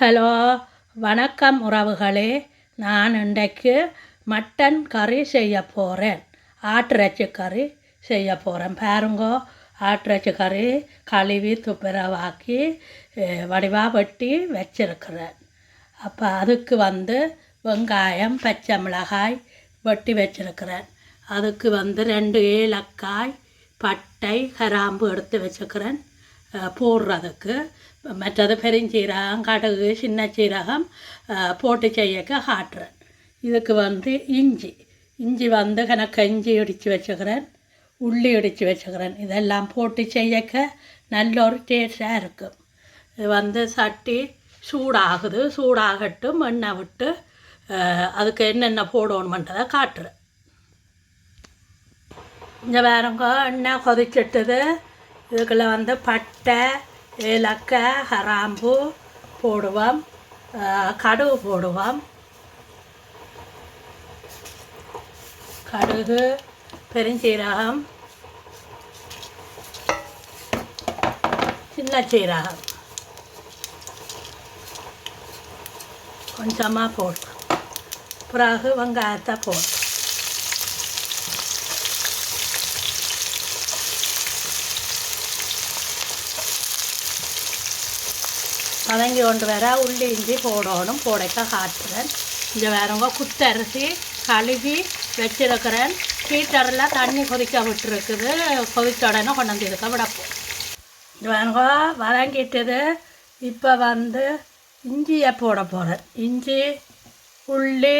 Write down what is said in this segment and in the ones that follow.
Hello வணக்கம் உறவுகளே. நான் இன்றைக்கு மட்டன் கறி செய்ய போகிறேன் ஆட்டிறைச்சி கறி செய்ய போகிறேன் பாருங்கோ ஆட்டிறைச்சி கறி கழுவி துப்புரவாக்கி வடிவாக வடிவா வெட்டி வச்சிருக்கிறேன். அப்போ அதுக்கு வந்து வெங்காயம் பச்சை மிளகாய் வெட்டி வச்சிருக்கிறேன். அதுக்கு வந்து ரெண்டு ஏலக்காய் பட்டை கராம்பு எடுத்து வச்சுக்கிறேன் போடுறதுக்கு. மற்றது பெருஞ்சீரகம் கடுகு சின்ன சீரகம் போட்டு செய்யக்க காட்டுறேன் இதுக்கு வந்து இஞ்சி. இஞ்சி வந்து கணக்கு இஞ்சி இடித்து வச்சுக்கிறேன் உள்ளி இடித்து வச்சுக்கிறேன். இதெல்லாம் போட்டு செய்யக்க நல்ல ஒரு டேஸ்டாக இருக்கும். இது வந்து சட்டி சூடாகுது. சூடாகட்டும் எண்ணெய் விட்டு அதுக்கு என்னென்ன போடணுமன்றதை காட்டுறேன். இங்கே வேறங்க எண்ணெய் கொதிச்சிட்டுது. இதுக்குள்ள வந்து பட்டை ஏலக்காய் கராம்பு போடுவோம். கடுகு போடுவோம். கடுகு பெருஞ்சீரகம் சின்ன சீரகம். கொஞ்சமாக போட்டு பிறகு வெங்காயத்தை போட்டு வதங்கி கொண்டு வர உள்ளி இஞ்சி போடணும். போடைக்க காட்டுறேன். இங்கே வேறவங்க குத்தரிசி கழுவி வச்சிருக்கிறேன். ஹீட்டரில் தண்ணி கொதிக்க விட்டுருக்குது. கொதிச்ச உடனே கொண்டு வந்து இருக்க விடப்போம். இது வேறவங்க இப்போ வந்து இஞ்சியை போட போகிறேன் இஞ்சி உள்ளி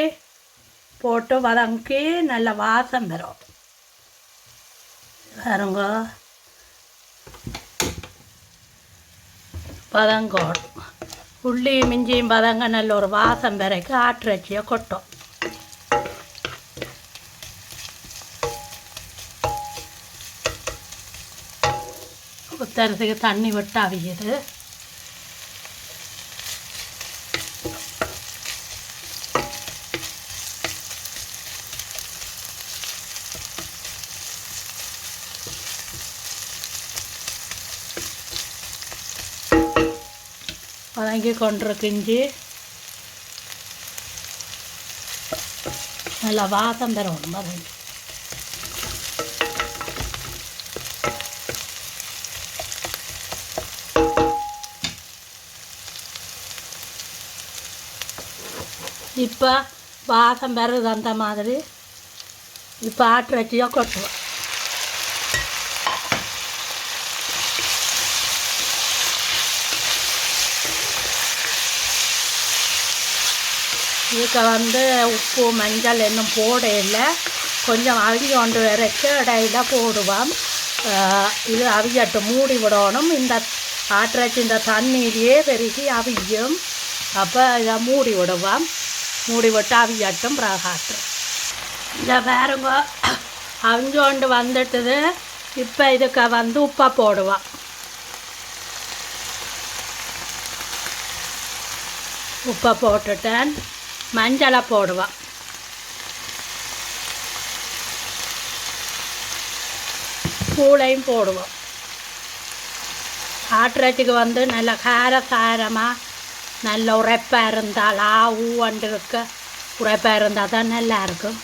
போட்டு வதங்கி நல்ல வாசம் வரும். வேறவங்க பதங்கோடும் உள்ளியும் இஞ்சியும் பதங்க நல்ல ஒரு வாசம் வரைக்கும் ஆட்டிறைச்சியை கொட்டும் குத்தரத்துக்கு தண்ணி விட்டு அவியுது வதங்கி கொண்டிருக்கு இஞ்சி நல்லா வாசம் பெறணும் வதங்கி இப்போ வாசம் பெறது அந்த மாதிரி. இப்போ ஆட்டு வச்சியாக கொட்டுவோம். இதுக்கு வந்து உப்பு மஞ்சள் இன்னும் போடையில் கொஞ்சம் அவிஞ்சு கொண்டு வரைக்கும் இடையில போடுவோம். இது அவியட்டு மூடி விடணும். இந்த ஆட்டிறச்சி இந்த தண்ணியிலேயே பெருகி அவியும். அப்போ இதை மூடி விடுவோம். மூடி விட்டு அவியட்டும் பிறகாட்டும் இந்த பாருங்க அவிஞ்சோண்டு கொண்டு இப்போ இதுக்கு வந்து உப்பை போடுவோம். உப்பை போட்டுட்டேன். மஞ்சளை போடுவோம் பூளையும் போடுவோம் ஆட்டுறதுக்கு வந்து நல்ல கார சாரமாக நல்ல உரைப்பாக இருந்தால் ஆ ஊவண்டு இருக்க. உரைப்பாக இருந்தால் தான் நல்லா இருக்கும்.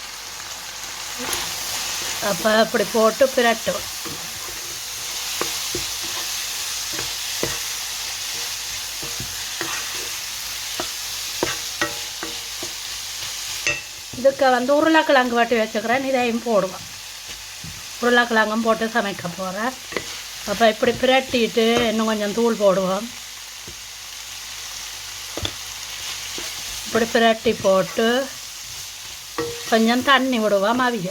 அப்போ அப்படி போட்டு பிரட்டும் இதுக்கு வந்து உருளைக்கிழங்கு வட்டி வச்சுக்கிறேன். இதையும் போடுவோம். உருளைக்கிழங்கும் போட்டு சமைக்க போகிறேன் அப்போ இப்படி பிரட்டிட்டு இன்னும் கொஞ்சம் தூள் போடுவோம். இப்படி பிரட்டி போட்டு கொஞ்சம் தண்ணி விடுவோம் அவிய.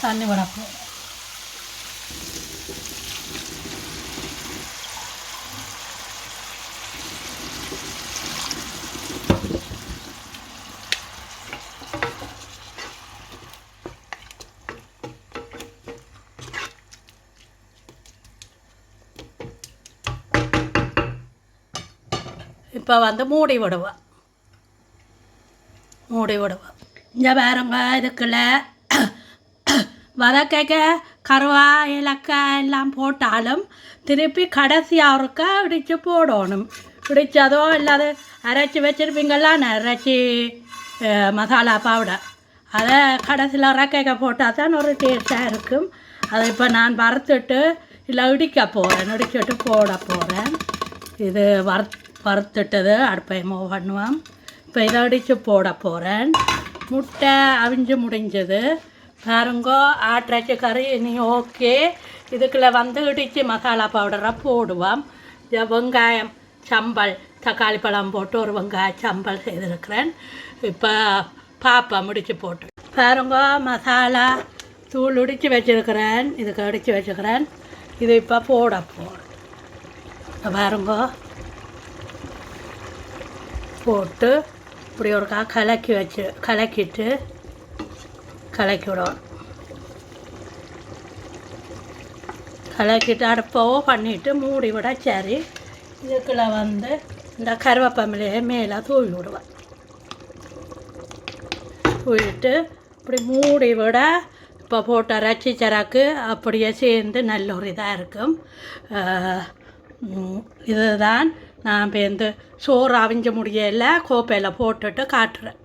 தண்ணி விடப்போம் இப்போ வந்து மூடி விடுவோம் மூடி விடுவோம் இங்கே பாருங்க இதுக்குள்ள வதக்க கருவா இலக்காய் எல்லாம் போட்டாலும் திருப்பி கடைசியாக இருக்க இடித்து போடணும். பிடிச்சதோ இல்லாத அரைச்சி வச்சுருப்பீங்களா அரைச்சி மசாலா பவுடர் அதை கடைசியில் ரக்கைக்க போட்டால் தான் ஒரு டேஸ்ட்டாக இருக்கும். அதை இப்போ நான் வறுத்துட்டு இல்லை இடிக்க போகிறேன் இடிச்சிட்டு போட போகிறேன் இது வறுத் வறுத்துட்டது அடுப்பயமோ மூவ் பண்ணுவோம் இப்போ இதை அடித்து போட போகிறேன் முட்டை அவிஞ்சு முடிஞ்சது. பாருங்கோ ஆட்டிறச்சி கறி இனி ஓகே. இதுக்குள்ள வந்து இடித்து மசாலா பவுடரை போடுவோம். இந்த வெங்காயம் சம்பல் தக்காளி பழம் போட்டு ஒரு வெங்காய சம்பல் செய்திருக்கிறேன். இப்போ பாப்பா முடித்து போட்டு. பாருங்கோ மசாலா தூள் இடித்து வச்சுருக்கிறேன். இதுக்கு அடித்து வச்சுக்கிறேன். இது இப்போ போட போகிறேன் பாருங்கோ பாருங்க போட்டு இப்படி ஒருக்கா கலக்கி வச்சு கலக்கிட்டு கலக்கி விடுவோம் கலக்கிட்டு அடுப்பவோ பண்ணிவிட்டு மூடி விட சரி. இதுக்குள்ள வந்து இந்த கருவேப்பமிலையை மேலே தூவி விடுவேன் தூவிட்டு இப்படி மூடி விட இப்போ போட்ட ரச்சி சரக்கு அப்படியே சேர்ந்து நல்ல ஒரு இதாக இருக்கும். இதுதான் நான் இப்போ இந்த சோறு அவிஞ்ச முடியல கோப்பையில் போட்டுட்டு காட்டுறேன்.